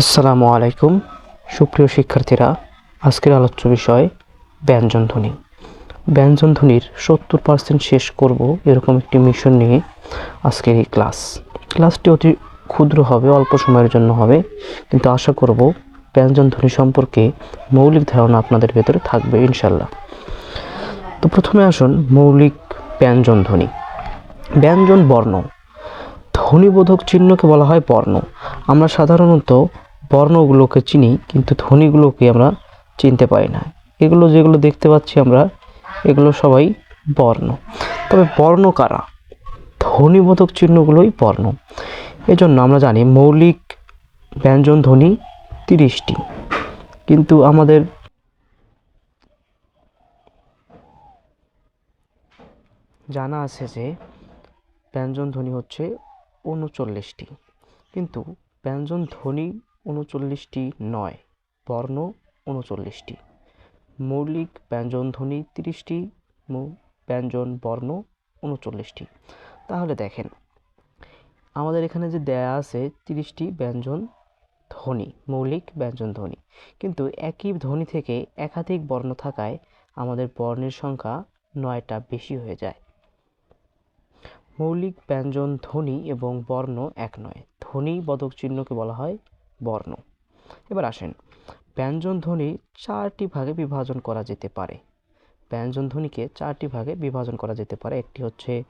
আসসালামু আলাইকুম, সুপ্রিয় শিক্ষার্থীরা, আজকের আলোচ্য বিষয় ব্যঞ্জনধ্বনি ব্যঞ্জনধ্বনির সত্তর পার্সেন্ট শেষ করব এরকম একটি মিশন নিয়ে আজকের এই ক্লাস ক্লাসটি অতি ক্ষুদ্র হবে, অল্প সময়ের জন্য হবে, কিন্তু আশা করব ব্যঞ্জনধ্বনি সম্পর্কে মৌলিক ধারণা আপনাদের ভেতরে থাকবে ইনশাল্লাহ তো প্রথমে আসুন মৌলিক ব্যঞ্জনধ্বনি ব্যঞ্জন বর্ণ। ধ্বনিবোধক চিহ্নকে বলা হয় বর্ণ। আমরা সাধারণত বর্ণগুলোকে চিনি, কিন্তু ধ্বনিগুলোকে আমরা চিনতে পারি না। এগুলো যেগুলো দেখতে পাচ্ছি আমরা, এগুলো সবাই বর্ণ। তবে বর্ণ কারা? ধ্বনিবোধক চিহ্নগুলোই বর্ণ। এজন্য আমরা জানি মৌলিক ব্যঞ্জন ধ্বনি তিরিশটি। কিন্তু আমাদের জানা আছে যে ব্যঞ্জন ধ্বনি হচ্ছে উনচল্লিশটি। কিন্তু ব্যঞ্জন ধ্বনি উনচল্লিশটি নয়, বর্ণ উনচল্লিশটি। মৌলিক ব্যঞ্জন ধ্বনি তিরিশটি ব্যঞ্জন বর্ণ উনচল্লিশটি। তাহলে দেখেন, আমাদের এখানে যে দেয়া আছে তিরিশটি ব্যঞ্জন ধ্বনি, মৌলিক ব্যঞ্জন ধ্বনি, কিন্তু একই ধ্বনি থেকে একাধিক বর্ণ থাকায় আমাদের বর্ণের সংখ্যা নয়টা বেশি হয়ে যায়। মৌলিক ব্যঞ্জন ধ্বনি এবং বর্ণ এক নয়। ধ্বনি বদক চিহ্নকে বলা হয় বর্ণ। এবার আসেন, ব্যঞ্জন ধ্বনি চারটি ভাগে বিভাজন করা যেতে পারে। ব্যঞ্জন ধ্বনিকে চারটি ভাগে বিভাজন করা যেতে পারে। একটি হচ্ছে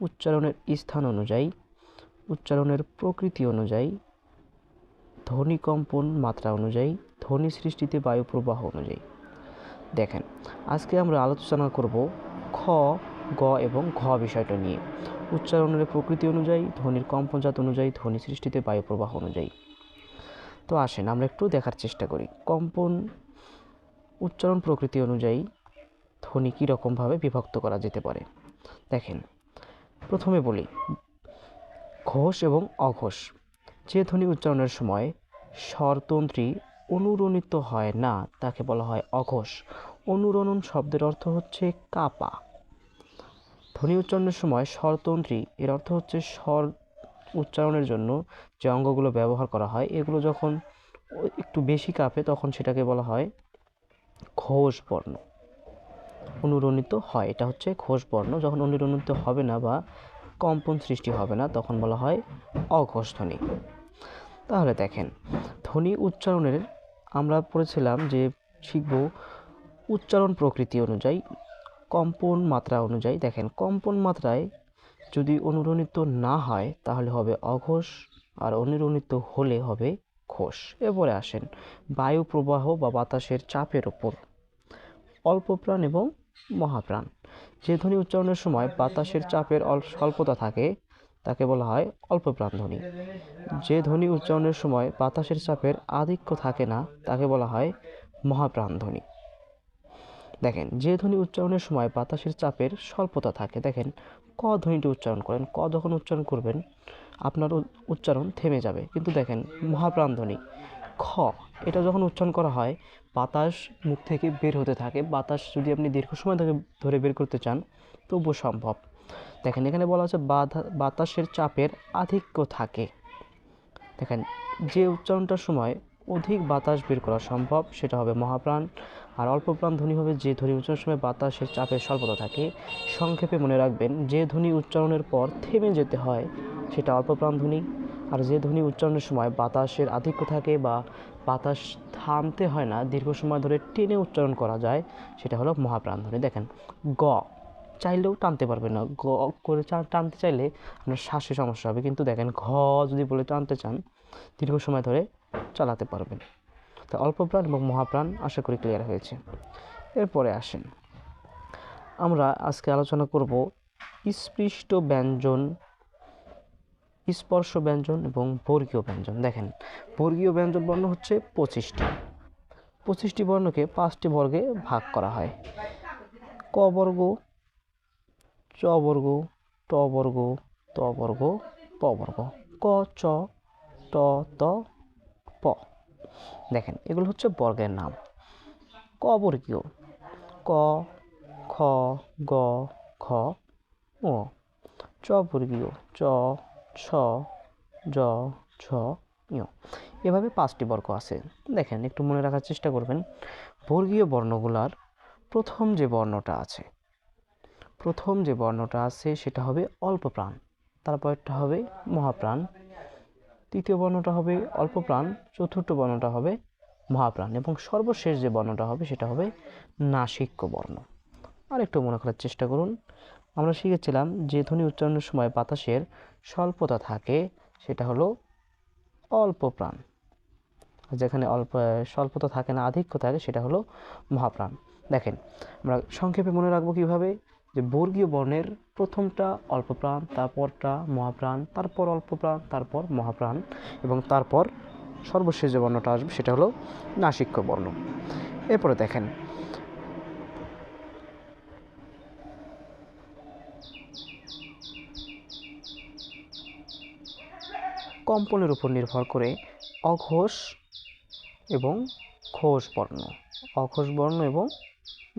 উচ্চারণের স্থান অনুযায়ী, উচ্চারণের প্রকৃতি অনুযায়ী ধ্বনি কম্পন মাত্রা অনুযায়ী, ধ্বনি সৃষ্টিতে বায়ু প্রবাহ অনুযায়ী। দেখেন, আজকে আমরা আলোচনা করব খ, গ এবং ঘ বিষয়টা নিয়ে। উচ্চারণের প্রকৃতি অনুযায়ী, ধ্বনির কম্পনজাত অনুযায়ী, ধ্বনি সৃষ্টিতে বায়ু প্রবাহ অনুযায়ী। তো আসেন আমরা একটু দেখার চেষ্টা করি। কম্পন, উচ্চারণ প্রকৃতি অনুযায়ী ধ্বনি কী রকমভাবে বিভক্ত করা যেতে পারে। দেখেন, প্রথমে বলি, ঘোষ এবং অঘোষ। যে ধ্বনি উচ্চারণের সময় স্বরতন্ত্রী অনুরণিত হয় না, তাকে বলা হয় অঘোষ। অনুরণন শব্দের অর্থ হচ্ছে কাপা। ধ্বনি উচ্চারণের সময় স্বরতন্ত্রী, এর অর্থ হচ্ছে স্বর উচ্চারণের জন্য যে অঙ্গগুলো ব্যবহার করা হয়, এগুলো যখন একটু বেশি কাঁপে তখন সেটাকে বলা হয় ঘোষ বর্ণ। অনুরণিত হয়। এটা হচ্ছে ঘোষ বর্ণ। যখন অনুরণিত হবে না বা কম্পন সৃষ্টি হবে না, তখন বলা হয় অঘোষ ধ্বনি তাহলে দেখেন, ধ্বনি উচ্চারণের আমরা পড়েছিলাম যে শিখব উচ্চারণ প্রকৃতি অনুযায়ী, কম্পন মাত্রা অনুযায়ী। দেখেন, কম্পন মাত্রায় যদি অনুরণিত না হয়, তাহলে হবে অঘোষ, আর অনুরণিত হলে হবে ঘোষ। এরপরে আসেন, বায়ু প্রবাহ বা বাতাসের চাপের ওপর অল্প প্রাণ এবং মহাপ্রাণ। যে ধ্বনি উচ্চারণের সময় বাতাসের চাপের স্বল্পতা থাকে, তাকে বলা হয় অল্প প্রাণ ধ্বনি। যে ধ্বনি উচ্চারণের সময় বাতাসের চাপের আধিক্য থাকে না, তাকে বলা হয় মহাপ্রাণ ধ্বনি। দেখেন, যে ধ্বনি উচ্চারণের সময় বাতাসের চাপের স্বল্পতা থাকে, দেখেন ক ধ্বনিটি উচ্চারণ করেন। ক যখন উচ্চারণ করবেন, আপনার উচ্চারণ থেমে যাবে। কিন্তু দেখেন, মহাপ্রাণ ধ্বনি। খ, এটা যখন উচ্চারণ করা হয়, বাতাস মুখ থেকে বের হতে থাকে। বাতাস যদি আপনি দীর্ঘ সময় ধরে ধরে বের করতে চান, তবুও সম্ভব। দেখেন, এখানে বলা হচ্ছে বাতাসের চাপের আধিক্য থাকে। দেখেন, যে উচ্চারণটার সময় অধিক বাতাস বের করা সম্ভব, সেটা হবে মহাপ্রাণ। আর অল্প প্রাণ ধ্বনি হবে যে ধ্বনি উচ্চারণের সময় বাতাসের চাপের স্বল্পতা থাকে। সংক্ষেপে মনে রাখবেন, যে ধ্বনি উচ্চারণের পর থেমে যেতে হয়, সেটা অল্প প্রাণ ধ্বনি। আর যে ধ্বনি উচ্চারণের সময় বাতাসের আধিক্য থাকে বা বাতাস থামতে হয় না, দীর্ঘ সময় ধরে টেনে উচ্চারণ করা যায়, সেটা হলো মহাপ্রাণ ধ্বনি। দেখেন, গ, চাইলেও টানতে পারবে না। গ, করে টানতে চাইলে আপনার শ্বাসে সমস্যা হবে। কিন্তু দেখেন, ঘ যদি বলে টানতে চান, দীর্ঘ সময় ধরে চালাতে পারবেন। তা অল্প প্রাণ এবং মহাপ্রাণ আশা করি ক্লিয়ার হয়েছে। এরপরে আসেন। আমরা আজকে আলোচনা করব স্পৃষ্ট ব্যঞ্জন, স্পর্শ ব্যঞ্জন এবং বর্গীয় ব্যঞ্জন। দেখেন, বর্গীয় ব্যঞ্জন বর্ণ হচ্ছে পঁচিশটি। পঁচিশটি বর্ণকে পাঁচটি বর্গে ভাগ করা হয়। ক বর্গ, চ বর্গ, ট বর্গ, ত বর্গ, প বর্গ। ক, চ, ট, ত দেখেন, এগুলো হচ্ছে বর্গের নাম। ক বর্গীয়। ক, খ, গ, খ ও চ বর্গীয়। চ, ছ, জ ইয় এভাবে পাঁচটি বর্গ আছে। দেখেন, একটু মনে রাখার চেষ্টা করবেন। বর্গীয় বর্ণগুলার প্রথম যে বর্ণটা আছে, প্রথম যে বর্ণটা আছে, সেটা হবে অল্প প্রাণ তারপরটা হবে মহাপ্রাণ। তৃতীয় বর্ণটা হবে অল্প প্রাণ, চতুর্থ বর্ণটা হবে মহাপ্রাণ এবং সর্বশেষ যে বর্ণটা হবে সেটা হবে নাসিক্য বর্ণ। আর একটু মনে করার চেষ্টা করুন। আমরা শিখেছিলাম যে ধ্বনি উচ্চারণের সময় বাতাসের স্বল্পতা থাকে, সেটা হলো অল্প প্রাণ। যেখানে অল্প স্বল্পতা থাকে না, আধিক্য থাকে, সেটা হলো মহাপ্রাণ। দেখেন, আমরা সংক্ষেপে মনে রাখব কীভাবে? যে বর্গীয় বর্ণের প্রথমটা অল্প প্রাণ, তারপরটা মহাপ্রাণ, তারপর অল্প প্রাণ, তারপর মহাপ্রাণ এবং তারপর সর্বশেষ যে বর্ণটা আসবে সেটা হলো নাসিক্য বর্ণ। এরপরে দেখেন। কম্পনের উপর নির্ভর করে অঘোষ এবং ঘোষ বর্ণ। অঘোষ বর্ণ এবং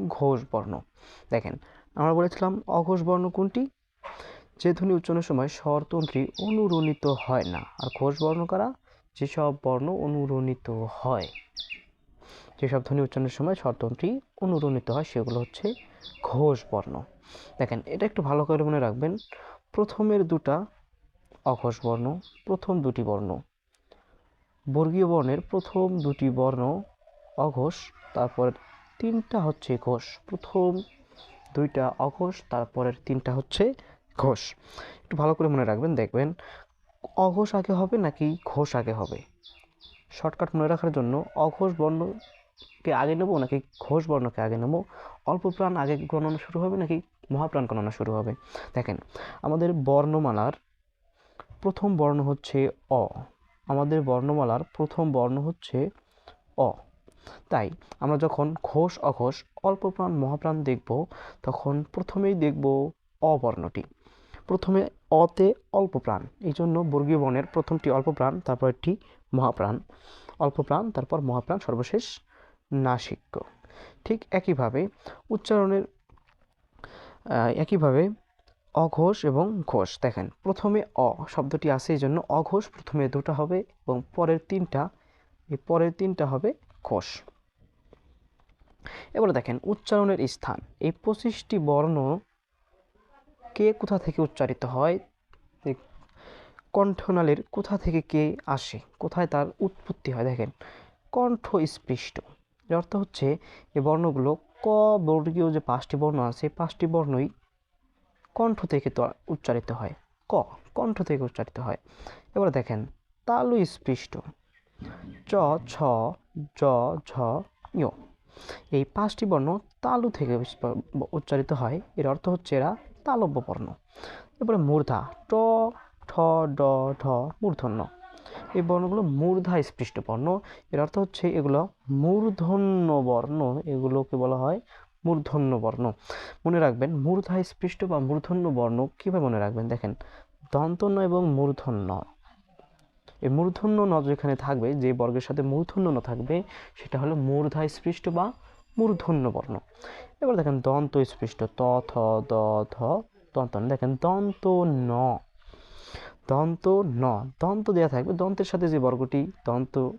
ঘোষ বর্ণ। দেখেন, আমরা বলেছিলাম অঘোষ বর্ণ কোনটি? যে ধ্বনি উচ্চারণের সময় স্বরতন্ত্রী অনুরণিত হয় না। আর ঘোষ বর্ণ কারা? যেসব বর্ণ অনুরণিত হয়। যেসব ধ্বনি উচ্চারণের সময় স্বরতন্ত্রী অনুরণিত হয়, সেগুলো হচ্ছে ঘোষ বর্ণ। দেখেন, এটা একটু ভালো করে মনে রাখবেন। প্রথমের দুটা অঘোষ বর্ণ, প্রথম দুটি বর্ণ। বর্গীয় বর্ণের প্রথম দুটি বর্ণ অঘোষ, তারপর তিনটা হচ্ছে ঘোষ। প্রথম দুইটা অঘোষ, তারপরের তিনটা হচ্ছে ঘোষ। একটু ভালো করে মনে রাখবেন, দেখবেন অঘোষ আগে হবে নাকি ঘোষ আগে হবে? শর্টকাট মনে রাখার জন্য অঘোষ বর্ণকে আগে নেব নাকি ঘোষ বর্ণকে আগে নেব? অল্প প্রাণ আগে গণনা শুরু হবে নাকি মহাপ্রাণ গণনা শুরু হবে? দেখেন, আমাদের বর্ণমালার প্রথম বর্ণ হচ্ছে অ। আমাদের বর্ণমালার প্রথম বর্ণ হচ্ছে অ। তাই আমরা যখন ঘোষ অঘোষ অল্প প্রাণ মহাপ্রাণ দেখব, তখন প্রথমেই দেখব অ বর্ণটি প্রথমে অতে অল্প প্রাণ, এই জন্য বর্গীয় বর্ণের প্রথমটি অল্প প্রাণ, তারপর একটি মহাপ্রাণ। অল্প প্রাণ, তারপর মহাপ্রাণ, সর্বশেষ নাসিক্য। ঠিক একইভাবে উচ্চারণের একইভাবে অঘোষ এবং ঘোষ। দেখেন, প্রথমে অ, শব্দটি আছে, এই জন্য অঘোষ প্রথমে দুটো হবে এবং পরের তিনটা, এই পরের তিনটা হবে ঘোষ এবারে দেখেন, উচ্চারণের স্থান। এই পঁচিশটি বর্ণ কে কোথা থেকে উচ্চারিত হয়? কণ্ঠনালীর কোথা থেকে কে আসে? কোথায় তার উৎপত্তি হয়? দেখেন কণ্ঠ স্পৃষ্ট এর অর্থ হচ্ছে, এই বর্ণগুলো ক বর্গীয় যে পাঁচটি বর্ণ আছে পাঁচটি বর্ণই কণ্ঠ থেকে তো উচ্চারিত হয়। ক, কণ্ঠ থেকে উচ্চারিত হয়। এবার দেখেন তালু স্পৃষ্ট চ, ছ জ, ঝ ইয় এই পাঁচটি বর্ণ তালু থেকে উচ্চারিত হয়। এর অর্থ হচ্ছে এরা তালব্য বর্ণ। এরপরে মূর্ধা, ট, ঠ, ড, ঢ, মূর্ধন্য। এই বর্ণগুলো মূর্ধা স্পৃষ্ট বর্ণ। এর অর্থ হচ্ছে এগুলো মূর্ধন্য বর্ণ। এগুলোকে বলা হয় মূর্ধন্য বর্ণ। মনে রাখবেন, মূর্ধা স্পৃষ্ট বা মূর্ধন্য বর্ণ কীভাবে মনে রাখবেন? দেখেন, দন্তন্য এবং মূর্ধন্য। এই মূর্ধন্য ন যেখানে থাকবে, যে বর্গের সাথে মূর্ধন্য ন থাকবে, সেটা হলো মূর্ধা স্পৃষ্ট বা মূর্ধন্য বর্ণ। এবার দেখেন দন্ত স্পৃষ্ট, ত, থ, দ, ধ, দন্ত। দেখেন দন্ত ন দন্ত ন, দন্ত দেওয়া থাকবে, দন্তের সাথে যে বর্গটি, দন্ত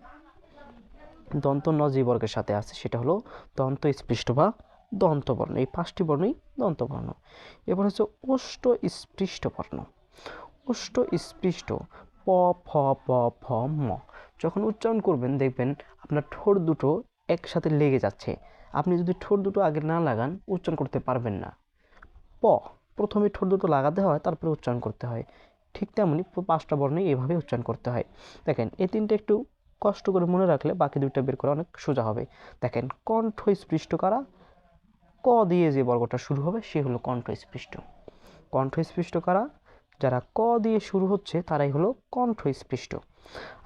দন্ত ন যে বর্গের সাথে আছে, সেটা হলো দন্ত স্পৃষ্ট বা দন্তবর্ণ এই পাঁচটি বর্ণই দন্তবর্ণ এবার হচ্ছে ওষ্ঠ স্পৃষ্ট বর্ণ। ওষ্ঠ স্পৃষ্ট প ফ প ফ ম। যখন উচ্চারণ করবেন, দেখবেন আপনার ঠোঁট দুটো একসাথে লেগে যাচ্ছে। আপনি যদি ঠোঁট দুটো আগে না লাগান, উচ্চারণ করতে পারবেন না। প, প্রথমে ঠোঁট দুটো লাগাতে হয়, তারপরে উচ্চারণ করতে হয়। ঠিক তেমনই পাঁচটা বর্ণই এভাবে উচ্চারণ করতে হয়। দেখেন, এই তিনটে একটু কষ্ট করে মনে রাখলে বাকি দুইটা বের করা অনেক সোজা হবে। দেখেন, কণ্ঠ স্পৃষ্ট কারা। ক দিয়ে যে বর্গটা শুরু হবে, সে হলো কণ্ঠ স্পৃষ্ট। কণ্ঠ স্পৃষ্ট কারা যারা ক দিয়ে শুরু হচ্ছে, তারাই হলো কণ্ঠ স্পৃষ্ট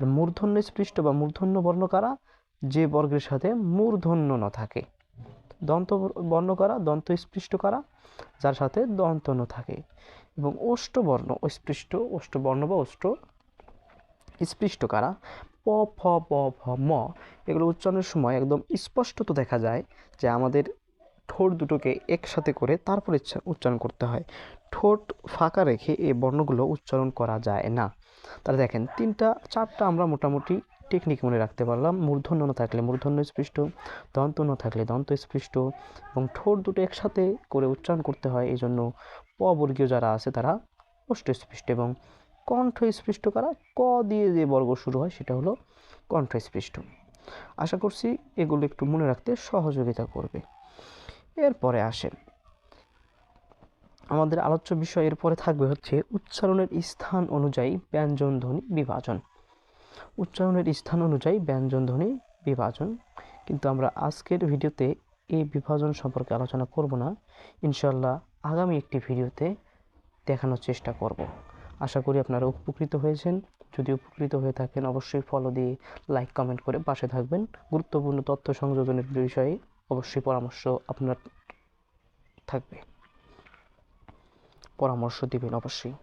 আর মূর্ধন্য স্পৃষ্ট বা মূর্ধন্য বর্ণ কারা? যে বর্গের সাথে মূর্ধন্য ন থাকে। দন্ত বর্ণ কারা? দন্ত স্পৃষ্ট কারা? যার সাথে দন্ত ন থাকে। এবং অষ্টবর্ণ স্পৃষ্ট অষ্টবর্ণ বা অষ্ট স্পৃষ্ট কারা? প, ফ প, ফ, ম। এগুলো উচ্চারণের সময় একদম স্পষ্টত দেখা যায় যে আমাদের ঠোঁট দুটোকে একসাথে করে তারপর উচ্চারণ করতে হয়। ঠোঁট ফাঁকা রেখে এই বর্ণগুলো উচ্চারণ করা যায় না। তাহলে দেখেন, তিনটা, চারটা আমরা মোটামুটি টেকনিক মনে রাখতে পারলাম। মূর্ধন্য ন থাকলে মূর্ধন্য স্পৃষ্ট, দন্ত ন থাকলে দন্ত স্পৃষ্ট এবং ঠোঁট দুটো একসাথে করে উচ্চারণ করতে হয়। এই জন্য অবর্গীয় যারা আছে তারা ওষ্ঠ স্পৃষ্ট এবং কণ্ঠ স্পৃষ্ট কারা? ক দিয়ে যে বর্গ শুরু হয় সেটা হলো কণ্ঠ স্পৃষ্ট। আশা করছি এগুলো একটু মনে রাখতে সহযোগিতা করবে। এরপরে আসেন। আমাদের আলোচ্য বিষয় এরপরে থাকবে হচ্ছে উচ্চারণের স্থান অনুযায়ী ব্যঞ্জন ধ্বনি বিভাজন। উচ্চারণের স্থান অনুযায়ী ব্যঞ্জন ধ্বনি বিভাজন। কিন্তু আমরা আজকের ভিডিওতে এই বিভাজন সম্পর্কে আলোচনা করব না। ইনশাল্লাহ আগামী একটি ভিডিওতে দেখানোর চেষ্টা করব। আশা করি আপনারা উপকৃত হয়েছেন। যদি উপকৃত হয়ে থাকেন, অবশ্যই ফলো দিয়ে লাইক কমেন্ট করে পাশে থাকবেন। গুরুত্বপূর্ণ তথ্য সংযোজনের বিষয়ে অবশ্যই পরামর্শ আপনার থাকবে। পরামর্শ দিবেন অবশ্যই।